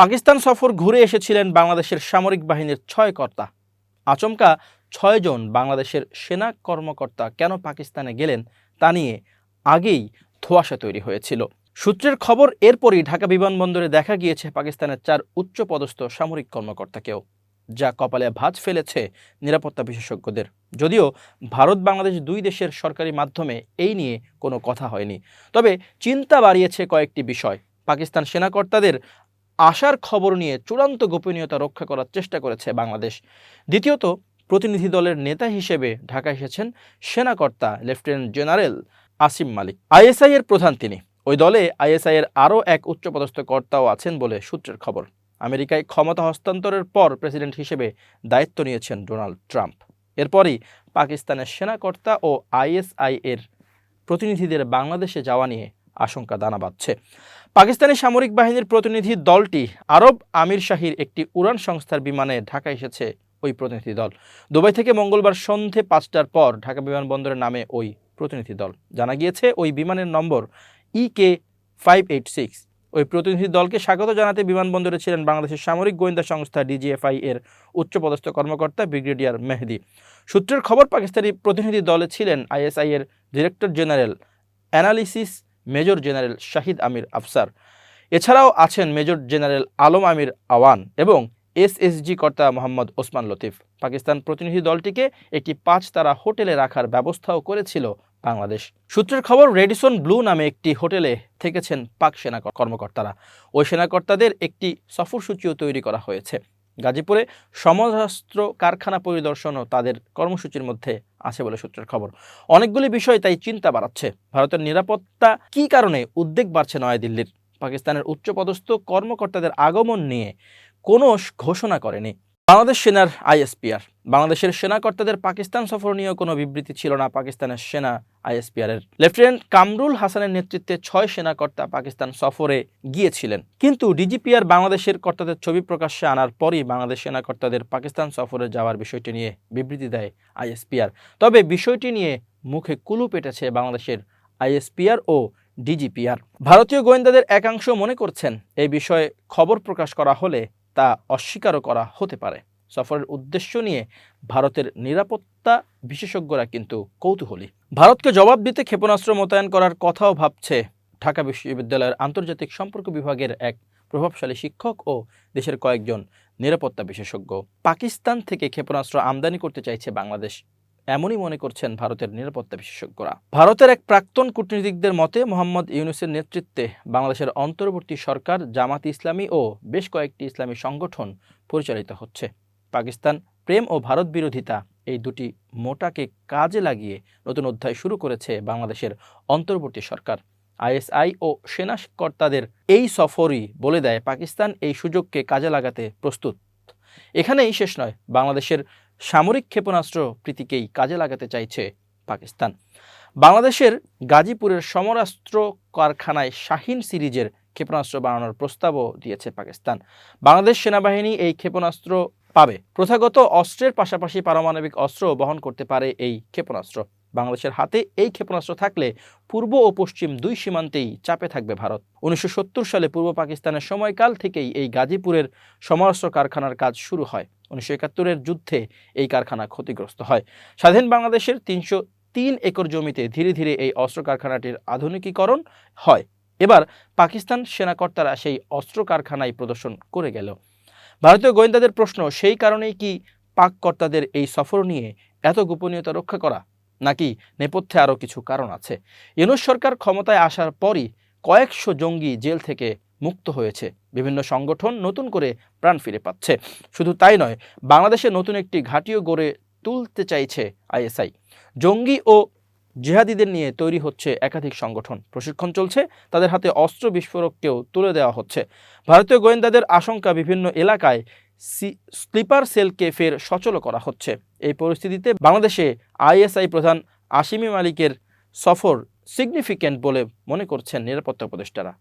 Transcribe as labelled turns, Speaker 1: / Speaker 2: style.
Speaker 1: পাকিস্তান সফর ঘুরে এসেছিলেন বাংলাদেশের সামরিক বাহিনীর ছয় কর্তা আচমকা ছয়জন বাংলাদেশের সেনা কর্মকর্তা কেন পাকিস্তানে গেলেন তা নিয়ে আগেই ধোয়াশা তৈরি হয়েছিল সূত্রের খবর এরপরই ঢাকা বিমানবন্দরে দেখা গিয়েছে পাকিস্তানের চার উচ্চ পদস্থ সামরিক কর্মকর্তাকেও যা কপালে ভাঁজ ফেলেছে নিরাপত্তা বিশেষজ্ঞদের যদিও ভারত বাংলাদেশ দুই দেশের সরকারি মাধ্যমে এই নিয়ে কোনো কথা হয়নি তবে চিন্তা বাড়িয়েছে কয়েকটি বিষয় পাকিস্তান সেনাকর্তাদের আসার খবর নিয়ে চূড়ান্ত গোপনীয়তা রক্ষা করার চেষ্টা করেছে বাংলাদেশ দ্বিতীয়ত প্রতিনিধি দলের নেতা হিসেবে ঢাকা এসেছেন সেনাকর্তা lieutenant general Asim Malik ISI এর প্রধান তিনি ওই দলে আইএসআই এর আরও এক উচ্চপদস্থ কর্তাও আছেন বলে সূত্রের খবর আমেরিকায় ক্ষমতা হস্তান্তরের পর প্রেসিডেন্ট হিসেবে দায়িত্ব নিয়েছেন ডোনাল্ড ট্রাম্প এরপরই পাকিস্তানের সেনাকর্তা ও আইএসআই এর প্রতিনিধিদের বাংলাদেশে যাওয়া নিয়ে আশঙ্কা দানা বাঁধছে পাকিস্তানি সামরিক বাহিনীর প্রতিনিধি দলটি আরব আমির শাহির একটি উড়ান সংস্থার বিমানে ঢাকা এসেছে ওই প্রতিনিধি দল দুবাই থেকে মঙ্গলবার সন্ধে পাঁচটার পর ঢাকা বিমানবন্দরের নামে ওই প্রতিনিধি দল জানা গিয়েছে ওই বিমানের নম্বর E K five eight six ওই প্রতিনিধি দলকে স্বাগত জানাতে বিমানবন্দরে ছিলেন বাংলাদেশের সামরিক গোয়েন্দা সংস্থা ডিজিএফআই এর উচ্চপদস্থ কর্মকর্তা ব্রিগেডিয়ার মেহেদি সূত্রের খবর পাকিস্তানি প্রতিনিধি দলে ছিলেন আইএসআই এর director general analysis major general Shahid Amir Afsar এছাড়াও আছেন মেজর জেনারেল আলম আমির আওয়ান এবং এসএসজি কর্তা মোহাম্মদ ওসমান লতিফ পাকিস্তান প্রতিনিধি দলটিকে একটি পাঁচ তারা হোটেলে রাখার ব্যবস্থাও করেছিল বাংলাদেশ সূত্রের খবর রেডিসন ব্লু নামে একটি হোটেলে থেকেছেন পাক সেনা কর্মকর্তারা ওই সেনাকর্তাদের একটি সফরসূচিও তৈরি করা হয়েছে গাজীপুরে সমরাস্ত্র কারখানা পরিদর্শনও তাদের কর্মসূচির মধ্যে আছে বলে সূত্রের খবর অনেকগুলি বিষয় তাই চিন্তা বাড়াচ্ছে ভারতের নিরাপত্তা কি কারণে উদ্বেগ বাড়ছে নয়াদিল্লির পাকিস্তানের উচ্চপদস্থ কর্মকর্তাদের আগমন নিয়ে কোনো ঘোষণা করেনি বাংলাদেশ সেনার আইএসপিআর বাংলাদেশের সেনাকর্তাদের পাকিস্তান সফর নিয়ে কোনো বিবৃতি ছিল না পাকিস্তানের সেনা আইএসপিআরের লেফটেন্যান্ট কামরুল হাসানের নেতৃত্বে ছয় সেনাকর্তা পাকিস্তান সফরে গিয়েছিলেন কিন্তু ডিজিপিআর বাংলাদেশের কর্তাদের ছবি প্রকাশ্যে আনার পরই বাংলাদেশ সেনাকর্তাদের পাকিস্তান সফরে যাওয়ার বিষয়টি নিয়ে বিবৃতি দেয় আইএসপিআর তবে বিষয়টি নিয়ে মুখে কুলু পেটেছে বাংলাদেশের আইএসপিআর ও ডিজিপিআর ভারতীয় গোয়েন্দাদের একাংশ মনে করছেন এই বিষয়ে খবর প্রকাশ করা হলে তা অস্বীকারও করা হতে পারে সফরের উদ্দেশ্য নিয়ে ভারতের নিরাপত্তা বিশেষজ্ঞরা কিন্তু কৌতূহলী ভারতকে জবাব দিতে ক্ষেপণাস্ত্র মোতায়েন করার কথাও ভাবছে ঢাকা বিশ্ববিদ্যালয়ের আন্তর্জাতিক সম্পর্ক বিভাগের এক প্রভাবশালী শিক্ষক ও দেশের কয়েকজন নিরাপত্তা বিশেষজ্ঞ পাকিস্তান থেকে ক্ষেপণাস্ত্র আমদানি করতে চাইছে বাংলাদেশ এমনই মনে করছেন ভারতের নিরাপত্তা বিশেষজ্ঞরা ভারতের এক প্রাক্তন কূটনীতিকদের মতে মোহাম্মদ ইউনুসের নেতৃত্বে বাংলাদেশের অন্তর্বর্তী সরকার জামাত ইসলামী ও বেশ কয়েকটি ইসলামী সংগঠন পরিচালিত হচ্ছে পাকিস্তান প্রেম ও ভারত বিরোধিতা এই দুটি মোটাকে কাজে লাগিয়ে নতুন অধ্যায় শুরু করেছে বাংলাদেশের অন্তর্বর্তী সরকার আইএসআই ও সেনা কর্তাদের এই সফরই বলে দেয় পাকিস্তান এই সুযোগকে কাজে লাগাতে প্রস্তুত এখানেই শেষ নয় বাংলাদেশের সামরিক ক্ষেপণাস্ত্র প্রীতিকেই কাজে লাগাতে চাইছে পাকিস্তান বাংলাদেশের গাজীপুরের সমরাস্ত্র কারখানায় শাহিন সিরিজের ক্ষেপণাস্ত্র বানানোর প্রস্তাবও দিয়েছে পাকিস্তান বাংলাদেশ সেনাবাহিনী এই ক্ষেপণাস্ত্র পাবে প্রথাগত অস্ত্রের পাশাপাশি পারমাণবিক অস্ত্র বহন করতে পারে এই ক্ষেপণাস্ত্র বাংলাদেশের হাতে এই ক্ষেপণাস্ত্র থাকলে পূর্ব ও পশ্চিম দুই সীমান্তেই চাপে থাকবে ভারত উনিশশো সালে পূর্ব পাকিস্তানের সময়কাল থেকেই এই গাজীপুরের সমরাস্ত্র কারখানার কাজ শুরু হয় উনিশশো একাত্তরের যুদ্ধে এই কারখানা ক্ষতিগ্রস্ত হয় স্বাধীন বাংলাদেশের তিনশো তিন একর জমিতে ধীরে ধীরে এই অস্ত্র কারখানাটির আধুনিকীকরণ হয় এবার পাকিস্তান সেনাকর্তারা সেই অস্ত্র কারখানায় প্রদর্শন করে গেল ভারতীয় গোয়েন্দাদের প্রশ্ন সেই কারণেই কি পাক কর্তাদের এই সফর নিয়ে এত গোপনীয়তা রক্ষা করা নাকি নেপথ্যে আরও কিছু কারণ আছে ইউনুস সরকার ক্ষমতায় আসার পরই কয়েকশো জঙ্গি জেল থেকে মুক্ত হয়েছে বিভিন্ন সংগঠন নতুন করে প্রাণ ফিরে পাচ্ছে শুধু তাই নয় বাংলাদেশে নতুন একটি ঘাঁটিও গড়ে তুলতে চাইছে আইএসআই জঙ্গি ও জেহাদিদের নিয়ে তৈরি হচ্ছে একাধিক সংগঠন প্রশিক্ষণ চলছে তাদের হাতে অস্ত্র বিস্ফোরককেও তুলে দেওয়া হচ্ছে ভারতীয় গোয়েন্দাদের আশঙ্কা বিভিন্ন এলাকায় স্লিপার সেলকে ফের সচল করা হচ্ছে এই পরিস্থিতিতে বাংলাদেশে আইএসআই প্রধান আসিমি মালিকের সফর সিগনিফিক্যান্ট বলে মনে করছেন নিরাপত্তা উপদেষ্টারা